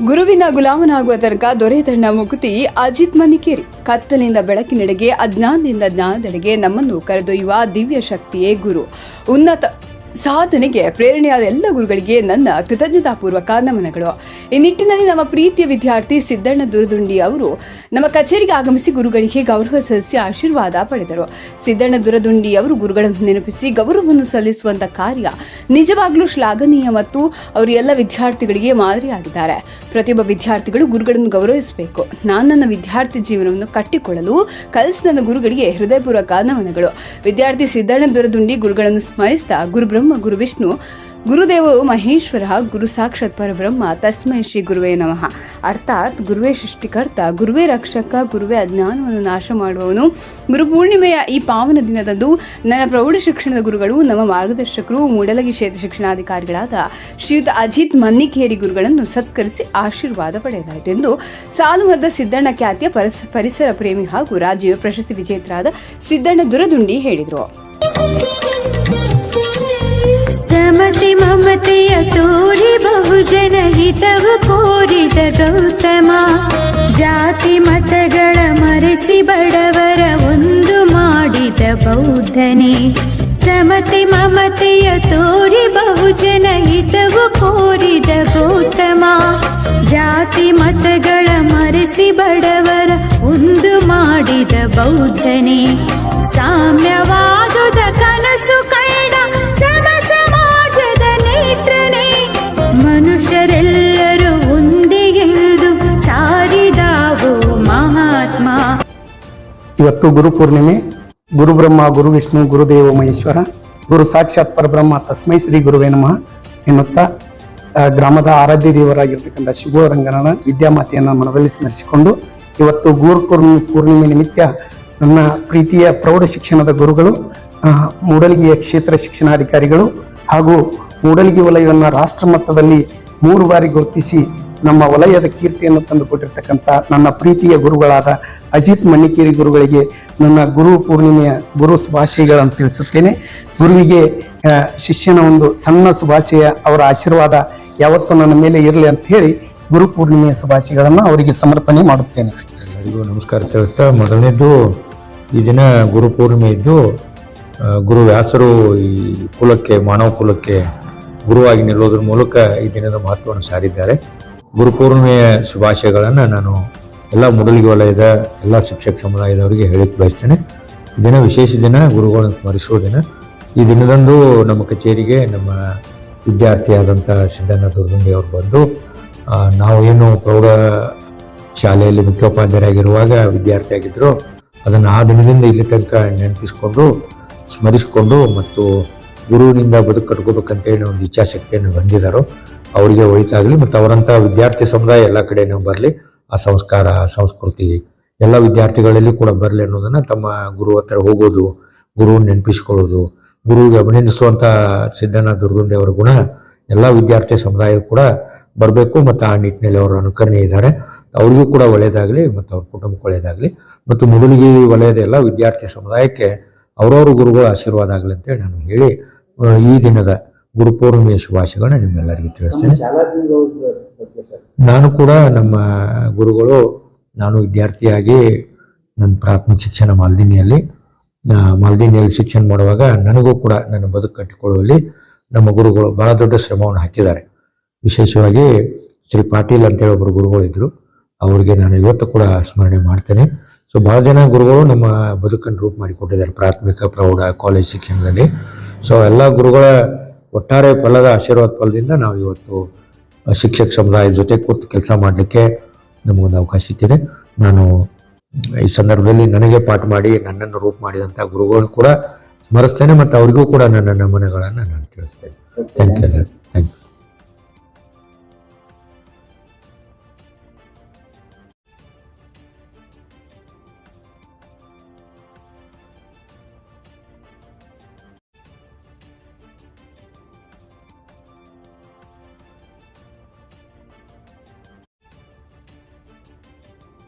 ಗುರುವಿನ ಗುಲಾಮನಾಗುವ ತನಕ ದೊರೆತಣ್ಣ ಮುಕುತಿ ಅಜಿತ್ ಮನಿಕೇರಿ. ಕತ್ತಲಿಂದ ಬೆಳಕಿನೆಡೆಗೆ ಅಜ್ಞಾನದಿಂದ ಜ್ಞಾನದೆಡೆಗೆ ನಮ್ಮನ್ನು ಕರೆದೊಯ್ಯುವ ದಿವ್ಯ ಶಕ್ತಿಯೇ ಗುರು. ಉನ್ನತ ಸಾಧನೆಗೆ, ಪ್ರೇರಣೆಯಾದ ಎಲ್ಲ ಗುರುಗಳಿಗೆ ನನ್ನ ಕೃತಜ್ಞತಾಪೂರ್ವಕ ನಮನಗಳು. ಈ ನಿಟ್ಟಿನಲ್ಲಿ ನಮ್ಮ ಪ್ರೀತಿಯ ವಿದ್ಯಾರ್ಥಿ ಸಿದ್ದಣ್ಣ ದುರದುಂಡಿ ಅವರು ನಮ್ಮ ಕಚೇರಿಗೆ ಆಗಮಿಸಿ ಗುರುಗಳಿಗೆ ಗೌರವ ಸಲ್ಲಿಸಿ ಆಶೀರ್ವಾದ ಪಡೆದರು. ಸಿದ್ದಣ್ಣ ದುರದುಂಡಿ ಅವರು ಗುರುಗಳನ್ನು ನೆನಪಿಸಿ ಗೌರವವನ್ನು ಸಲ್ಲಿಸುವಂತ ಕಾರ್ಯ ನಿಜವಾಗ್ಲೂ ಶ್ಲಾಘನೀಯ ಮತ್ತು ಅವರು ಎಲ್ಲ ವಿದ್ಯಾರ್ಥಿಗಳಿಗೆ ಮಾದರಿಯಾಗಿದ್ದಾರೆ. ಪ್ರತಿಯೊಬ್ಬ ವಿದ್ಯಾರ್ಥಿಗಳು ಗುರುಗಳನ್ನು ಗೌರವಿಸಬೇಕು. ನಾನು ನನ್ನ ವಿದ್ಯಾರ್ಥಿ ಜೀವನವನ್ನು ಕಟ್ಟಿಕೊಳ್ಳಲು ಕಲಿಸಿದ ಗುರುಗಳಿಗೆ ಹೃದಯಪೂರ್ವಕ ನಮನಗಳು. ವಿದ್ಯಾರ್ಥಿ ಸಿದ್ದಣ್ಣ ದುರದುಂಡಿ ಗುರುಗಳನ್ನು ಸ್ಮರಿಸಿದ ಗುರು ಬ್ರಹ್ಮ ಗುರು ವಿಷ್ಣು, ಗುರುದೇವ ಮಹೇಶ್ವರ, ಗುರು ಸಾಕ್ಷಾತ್ ಪರಬ್ರಹ್ಮ, ತಸ್ಮೈ ಶ್ರೀ ಗುರುವೇ ನಮಃ. ಅರ್ಥಾತ್ ಗುರುವೇ ಸೃಷ್ಟಿಕರ್ತ, ಗುರುವೇ ರಕ್ಷಕ, ಗುರುವೇ ಅಜ್ಞಾನವನ್ನು ನಾಶ ಮಾಡುವವನು. ಗುರು ಪೂರ್ಣಿಮೆಯ ಈ ಪಾವನ ದಿನದಂದು ನನ್ನ ಪ್ರೌಢ ಶಿಕ್ಷಣದ ಗುರುಗಳು, ನಮ್ಮ ಮಾರ್ಗದರ್ಶಕರು, ಮೂಡಲಗಿ ಕ್ಷೇತ್ರ ಶಿಕ್ಷಣಾಧಿಕಾರಿಗಳಾದ ಶ್ರೀಯುತ ಅಜಿತ್ ಮನ್ನಿಕೇರಿ ಗುರುಗಳನ್ನು ಸತ್ಕರಿಸಿ ಆಶೀರ್ವಾದ ಪಡೆಯಲಾಯಿತು ಎಂದು ಸಾಲುಮರದ ಸಿದ್ದಣ್ಣ ಖ್ಯಾತಿಯ ಪರಿಸ- ಪರಿಸರ ಪ್ರೇಮಿ ಹಾಗೂ ರಾಜ್ಯ ಪ್ರಶಸ್ತಿ ವಿಜೇತರಾದ ಸಿದ್ದಣ್ಣ ದುರದುಂಡಿ ಹೇಳಿದರು. ಸಮತೆ ಮಮತೆಯ ತೋರಿ ಬಹುಜನ ಹಿತವು ಕೋರಿದ ಗೌತಮ. ಜಾತಿ ಮತಗಳ ಮರೆಸಿ ಬಡವರ ಒಂದು ಮಾಡಿದ ಬೌದ್ಧನೆ. ಸಮತಿ ಮಮತೆಯ ತೋರಿ ಬಹುಜನ ಹಿತವ ಕೋರಿದ ಗೌತಮ. ಜಾತಿ ಮತಗಳ ಮರೆಸಿ ಬಡವರ ಒಂದು ಮಾಡಿದ ಬೌದ್ಧನೇ. ಇವತ್ತು ಗುರು ಪೂರ್ಣಿಮೆ, ಗುರು ಬ್ರಹ್ಮ, ಗುರು ವಿಷ್ಣು ಗುರುದೇವ ಮಹೇಶ್ವರ, ಗುರು ಸಾಕ್ಷಾತ್ ಪರಬ್ರಹ್ಮ ತಸ್ಮೈ ಶ್ರೀ ಗುರುವೇ ನಮಃ ಎನ್ನುತ್ತಾ ಗ್ರಾಮದ ಆರಾಧ್ಯ ದೇವರಾಗಿರ್ತಕ್ಕಂಥ ಶಿವರಂಗನ ವಿದ್ಯಾಮಾತೆಯನ್ನು ಮನದಲ್ಲಿ ಸ್ಮರಿಸಿಕೊಂಡು ಇವತ್ತು ಗುರು ಪೂರ್ಣಿಮೆ ಪೂರ್ಣಿಮೆ ನಿಮಿತ್ತ ನನ್ನ ಪ್ರೀತಿಯ ಪ್ರೌಢ ಶಿಕ್ಷಣದ ಗುರುಗಳು ಮೂಡಲಗಿಯ ಕ್ಷೇತ್ರ ಶಿಕ್ಷಣಾಧಿಕಾರಿಗಳು ಹಾಗೂ ಮೂಡಲಗಿ ವಲಯವನ್ನು ರಾಷ್ಟ್ರ ಮಟ್ಟದಲ್ಲಿ ಮೂರು ಬಾರಿ ಗುರುತಿಸಿ ನಮ್ಮ ವಲಯದ ಕೀರ್ತಿಯನ್ನು ತಂದುಕೊಟ್ಟಿರ್ತಕ್ಕಂಥ ನನ್ನ ಪ್ರೀತಿಯ ಗುರುಗಳಾದ ಅಜಿತ್ ಮಣ್ಣಿಕೇರಿ ಗುರುಗಳಿಗೆ ನನ್ನ ಗುರು ಪೂರ್ಣಿಮೆಯ ಗುರು ಶುಭಾಶಯಗಳನ್ನು ತಿಳಿಸುತ್ತೇನೆ. ಗುರುವಿಗೆ ಶಿಷ್ಯನ ಒಂದು ಸಣ್ಣ ಶುಭಾಶಯ, ಅವರ ಆಶೀರ್ವಾದ ಯಾವತ್ತೂ ನನ್ನ ಮೇಲೆ ಇರಲಿ ಅಂತ ಹೇಳಿ ಗುರು ಪೂರ್ಣಿಮೆಯ ಶುಭಾಶಯಗಳನ್ನು ಅವರಿಗೆ ಸಮರ್ಪಣೆ ಮಾಡುತ್ತೇನೆ. ಎಲ್ಲರಿಗೂ ನಮಸ್ಕಾರ ತಿಳಿಸ್ತಾ, ಮೊದಲನೇದು, ಈ ದಿನ ಗುರು ಪೂರ್ಣಿಮೆ ಇದ್ದು ಗುರು ವ್ಯಾಸರು ಈ ಕುಲಕ್ಕೆ, ಮಾನವ ಕುಲಕ್ಕೆ ಗುರುವಾಗಿ ನಿಲ್ಲೋದ್ರ ಮೂಲಕ ಈ ದಿನದ ಮಹತ್ವವನ್ನು ಸಾರಿದ್ದಾರೆ. ಗುರು ಪೂರ್ಣಿಮೆಯ ಶುಭಾಶಯಗಳನ್ನು ನಾನು ಎಲ್ಲ ಮುಡಲಿಗೆ ವಲಯದ ಎಲ್ಲ ಶಿಕ್ಷಕ ಸಮುದಾಯದವರಿಗೆ ಹೇಳಿ ಬಯಸ್ತೇನೆ. ದಿನ ವಿಶೇಷ ದಿನ, ಗುರುಗಳನ್ನು ಸ್ಮರಿಸುವ ದಿನ. ಈ ದಿನದಂದು ನಮ್ಮ ಕಚೇರಿಗೆ ನಮ್ಮ ವಿದ್ಯಾರ್ಥಿಯಾದಂಥ ಸಿದ್ದಣ್ಣ ದುರ್ಗುಂಡಿ ಅವರು ಬಂದು ನಾವು ಏನು ಪ್ರೌಢ ಶಾಲೆಯಲ್ಲಿ ಮುಖ್ಯೋಪಾಧ್ಯಾಯರಾಗಿರುವಾಗ ವಿದ್ಯಾರ್ಥಿಯಾಗಿದ್ದರು ಅದನ್ನು ಆ ದಿನದಿಂದ ಇಲ್ಲಿ ತನಕ ನೆನಪಿಸಿಕೊಂಡು, ಸ್ಮರಿಸಿಕೊಂಡು ಮತ್ತು ಗುರುವಿನಿಂದ ಬದುಕು ಕಟ್ಕೋಬೇಕಂತೇಳಿ ಒಂದು ಇಚ್ಛಾಶಕ್ತಿಯನ್ನು ಹೊಂದಿದ್ದಾರೋ ಅವರಿಗೆ ಒಳಿತಾಗಲಿ ಮತ್ತು ಅವರಂಥ ವಿದ್ಯಾರ್ಥಿ ಸಮುದಾಯ ಎಲ್ಲ ಕಡೆನೂ ಬರಲಿ, ಆ ಸಂಸ್ಕಾರ ಸಂಸ್ಕೃತಿ ಎಲ್ಲ ವಿದ್ಯಾರ್ಥಿಗಳಲ್ಲಿ ಕೂಡ ಬರಲಿ ಅನ್ನೋದನ್ನು ತಮ್ಮ ಗುರು ಹತ್ರ ಹೋಗೋದು, ಗುರು ನೆನಪಿಸ್ಕೊಳ್ಳೋದು, ಗುರುವಿಗೆ ಅಭಿನಂದಿಸುವಂಥ ಸಿದ್ದಣ್ಣ ದುರ್ಗುಂಡೆ ಅವರ ಗುಣ ಎಲ್ಲ ವಿದ್ಯಾರ್ಥಿ ಸಮುದಾಯ ಕೂಡ ಬರಬೇಕು ಮತ್ತು ಆ ನಿಟ್ಟಿನಲ್ಲಿ ಅವರು ಅನುಕರಣೆ ಇದ್ದಾರೆ. ಅವ್ರಿಗೂ ಕೂಡ ಒಳ್ಳೆಯದಾಗಲಿ ಮತ್ತು ಅವ್ರ ಕುಟುಂಬಕ್ಕೆ ಒಳ್ಳೆಯದಾಗಲಿ ಮತ್ತು ಮುಡುಲಿಗಿ ವಲಯದ ಎಲ್ಲ ವಿದ್ಯಾರ್ಥಿ ಸಮುದಾಯಕ್ಕೆ ಅವರವ್ರ ಗುರುಗಳ ಆಶೀರ್ವಾದ ಆಗಲಿ ಅಂತೇಳಿ ನಾನು ಹೇಳಿ ಈ ದಿನದ ಗುರುಪೂರ್ಣಿಮೆಯ ಶುಭಾಶಯಗಳನ್ನ ನಿಮ್ಮೆಲ್ಲರಿಗೂ ತಿಳಿಸ್ತೇನೆ. ನಾನು ಕೂಡ ನಮ್ಮ ಗುರುಗಳು ನಾನು ವಿದ್ಯಾರ್ಥಿಯಾಗಿ ನನ್ನ ಪ್ರಾಥಮಿಕ ಶಿಕ್ಷಣ ಮಾಲ್ದಿನಿಯಲ್ಲಿ ಮಾಲ್ದಿನಿಯಲ್ಲಿ ಶಿಕ್ಷಣ ಮಾಡುವಾಗ ನನಗೂ ಕೂಡ ನನ್ನ ಬದುಕು ಕಟ್ಟಿಕೊಳ್ಳುವಲ್ಲಿ ನಮ್ಮ ಗುರುಗಳು ಬಹಳ ದೊಡ್ಡ ಶ್ರಮವನ್ನು ಹಾಕಿದ್ದಾರೆ. ವಿಶೇಷವಾಗಿ ಶ್ರೀ ಪಾಟೀಲ್ ಅಂತೇಳಿ ಒಬ್ಬರು ಗುರುಗಳು ಇದ್ರು. ಅವರಿಗೆ ನಾನು ಇವತ್ತು ಕೂಡ ಸ್ಮರಣೆ ಮಾಡ್ತೇನೆ. ಸೊ ಬಹಳ ಜನ ಗುರುಗಳು ನಮ್ಮ ಬದುಕನ್ನು ರೂಪ ಮಾಡಿಕೊಟ್ಟಿದ್ದಾರೆ ಪ್ರಾಥಮಿಕ ಪ್ರೌಢ ಕಾಲೇಜ್ ಶಿಕ್ಷಣದಲ್ಲಿ. ಸೊ ಎಲ್ಲ ಗುರುಗಳ ಒಟ್ಟಾರೆ ಫಲದ ಆಶೀರ್ವಾದ ಫಲದಿಂದ ನಾವು ಇವತ್ತು ಶಿಕ್ಷಕ ಸಮುದಾಯದ ಜೊತೆ ಕೂತು ಕೆಲಸ ಮಾಡಲಿಕ್ಕೆ ನಮಗೊಂದು ಅವಕಾಶ ಸಿಕ್ಕಿದೆ ನಾನು ಈ ಸಂದರ್ಭದಲ್ಲಿ ನನಗೆ ಪಾಠ ಮಾಡಿ ನನ್ನನ್ನು ರೂಪ ಮಾಡಿದಂಥ ಗುರುಗಳನ್ನು ಕೂಡ ಸ್ಮರಿಸ್ತೇನೆ ಮತ್ತು ಅವರಿಗೂ ಕೂಡ ನನ್ನ ನಮನೆಗಳನ್ನು ನಾನು ತಿಳಿಸ್ತೇನೆ. Thank you